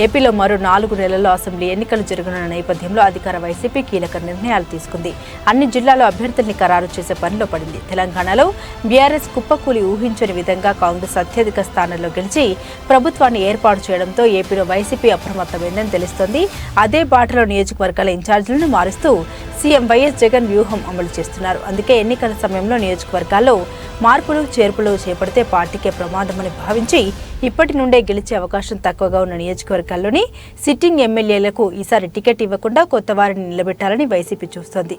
ఏపీలో మరో నాలుగు నెలల్లో అసెంబ్లీ ఎన్నికలు జరగనున్న నేపథ్యంలో అధికార వైసీపీ కీలక నిర్ణయాలు తీసుకుంది. అన్ని జిల్లాలో అభ్యర్థుల్ని ఖరారు చేసే పనిలో పడింది. తెలంగాణలో బీఆర్ఎస్ కుప్పకూలి ఊహించని విధంగా కాంగ్రెస్ అత్యధిక స్థానంలో గెలిచి ప్రభుత్వాన్ని ఏర్పాటు చేయడంతో ఏపీలో వైసీపీ అప్రమత్తమైందని తెలుస్తోంది. అదే బాటలో నియోజకవర్గాల ఇన్ఛార్జీలను మారుస్తూ సీఎం వైఎస్ జగన్ వ్యూహం అమలు చేస్తున్నారు. అందుకే ఎన్నికల సమయంలో నియోజకవర్గాల్లో మార్పులు చేర్పులు చేపడితే పార్టీకే ప్రమాదమని భావించి ఇప్పటి నుండే గెలిచే అవకాశం తక్కువగా ఉన్న నియోజకవర్గాల్లోని సిట్టింగ్ ఎమ్మెల్యేలకు ఈసారి టికెట్ ఇవ్వకుండా కొత్త వారిని నిలబెట్టాలని వైసీపీ చూస్తోంది.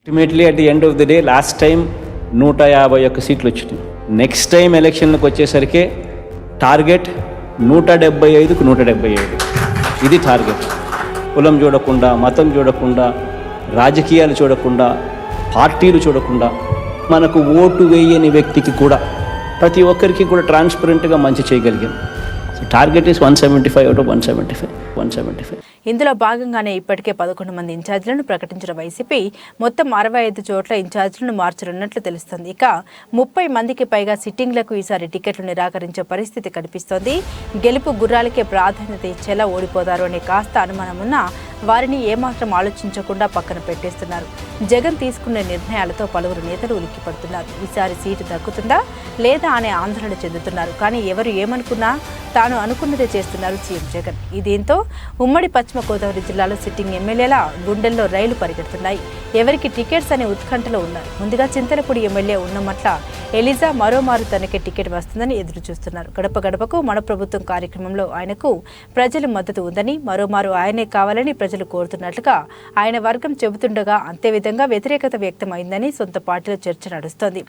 Ultimately at the end of the day last time నూట యాభై ఒక్క సీట్లు వచ్చినాయి. నెక్స్ట్ టైం ఎలక్షన్లకు వచ్చేసరికి టార్గెట్ నూట డెబ్బై ఐదుకు నూట డెబ్బై ఐదు ఇది టార్గెట్. కులం చూడకుండా మతం చూడకుండా రాజకీయాలు చూడకుండా పార్టీలు చూడకుండా మనకు ఓటు వేయని వ్యక్తికి కూడా ప్రతి ఒక్కరికి కూడా ట్రాన్స్పరెంట్గా మంచి చేయగలిగాం. Target is one seventy five out one seventy five one seventy five ఇందులో భాగంగానే ఇప్పటికే పదకొండు మంది ఇన్ఛార్జీలను ప్రకటించిన వైసీపీ మొత్తం అరవై ఐదు చోట్ల ఇన్ఛార్జీలను మార్చనున్నట్లు తెలుస్తోంది. ఇక ముప్పై మందికి పైగా సిట్టింగ్లకు ఈసారి టికెట్లు నిరాకరించే పరిస్థితి కనిపిస్తోంది. గెలుపు గుర్రాలకే ప్రాధాన్యత ఇచ్చేలా ఓడిపోతారు అనే కాస్త అనుమానమున్నా వారిని ఏమాత్రం ఆలోచించకుండా పక్కన పెట్టేస్తున్నారు. జగన్ తీసుకునే నిర్ణయాలతో పలువురు నేతలు ఉలిక్కిపడుతున్నారు. ఈసారి సీటు దక్కుతుందా లేదా అనే ఆందోళన చెందుతున్నారు. కానీ ఎవరు ఏమనుకున్నా తాను అనుకున్నదే చేస్తున్నారు సీఎం జగన్. దీంతో ఉమ్మడి పశ్చిమ గోదావరి జిల్లాలో సిట్టింగ్ ఎమ్మెల్యేల గుండెల్లో రైలు పరిగెడుతున్నాయి. ఎవరికి టికెట్స్ అనే ఉత్కంఠలో ఉన్నారు. ముందుగా చింతలపూడి ఎమ్మెల్యే ఉన్నమట్ల ఎలిజా మరోమారు తనకే టికెట్ వస్తుందని ఎదురు చూస్తున్నారు. గడప గడపకు మన ప్రభుత్వం కార్యక్రమంలో ఆయనకు ప్రజల మద్దతు ఉందని మరోమారు ఆయనే కావాలని ప్రజలు కోరుతున్నట్లుగా ఆయన వర్గం చెబుతుండగా అంతే విధంగా వ్యతిరేకత వ్యక్తమైందని సొంత పార్టీలో చర్చ నడుస్తోంది.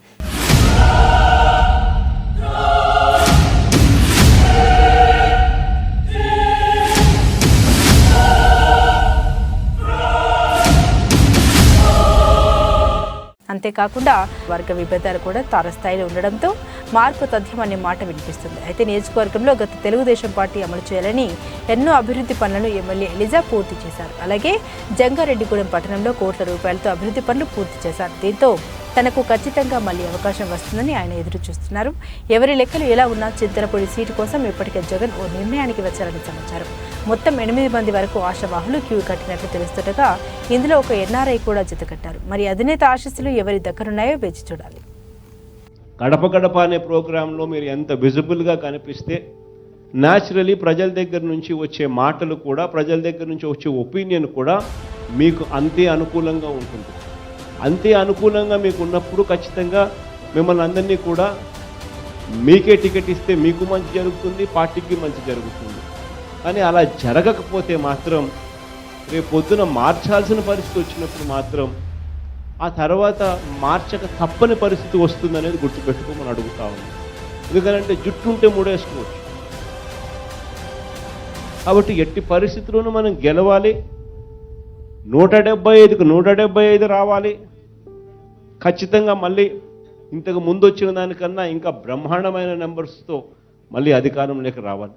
అంతేకాకుండా వర్గ విభేదాలు కూడా తారస్థాయిలో ఉండడంతో మార్పు తథ్యం అనే మాట వినిపిస్తుంది. అయితే నియోజకవర్గంలో గత తెలుగుదేశం పార్టీ అమలు చేయాలని ఎన్నో అభివృద్ధి పనులను ఎమ్మెల్యే ఎలిజా పూర్తి చేశారు. అలాగే జంగారెడ్డిగూడెం పట్టణంలో కోట్ల రూపాయలతో అభివృద్ధి పనులు పూర్తి చేశారు. దీంతో తనకు ఖచ్చితంగా మళ్ళీ అవకాశం వస్తుందని ఆయన ఎదురు చూస్తున్నారు ఎవరి లెక్కలు ఎలా ఉన్నా చింతలపూడి సీటు కోసం ఇప్పటికే జగన్ ఓ నిర్ణయానికి వచ్చారని సమాచారం. మొత్తం ఎనిమిది మంది వరకు ఆశావాహులు క్యూ కట్టినట్లు తెలుస్తుండగా ఇందులో ఒక ఎన్ఆర్ఐ కూడా జతకట్టారు. మరి అధినేత ఆశస్సులు ఎవరి దగ్గరున్నాయో వేచి చూడాలి. గడప గడప అనే ప్రోగ్రాంలో మీరు ఎంత విజిబుల్గా కనిపిస్తే న్యాచురలీ ప్రజల దగ్గర నుంచి వచ్చే మాటలు కూడా ప్రజల దగ్గర నుంచి వచ్చే ఒపీనియన్ కూడా మీకు అంతే అనుకూలంగా ఉంటుంది. అంతే అనుకూలంగా మీకు ఉన్నప్పుడు ఖచ్చితంగా మిమ్మల్ని అందరినీ కూడా మీకే టికెట్ ఇస్తే మీకు మంచి జరుగుతుంది పార్టీకి మంచి జరుగుతుంది. కానీ అలా జరగకపోతే మాత్రం రేపు పొద్దున మార్చాల్సిన పరిస్థితి వచ్చినప్పుడు మాత్రం ఆ తర్వాత మార్చక తప్పని పరిస్థితి వస్తుందనేది గుర్తుపెట్టుకోమని అడుగుతా ఉన్నాం. ఎందుకంటే జుట్టు ఉంటే మూడేసుకోవచ్చు. కాబట్టి ఎట్టి పరిస్థితుల్లోనూ మనం గెలవాలి. నూట డెబ్బై ఐదుకు నూట డెబ్బై ఐదు రావాలి. ఖచ్చితంగా మళ్ళీ ఇంతకు ముందు వచ్చిన దానికన్నా ఇంకా బ్రహ్మాండమైన నెంబర్స్తో మళ్ళీ అధికారంలోకి రావాలి.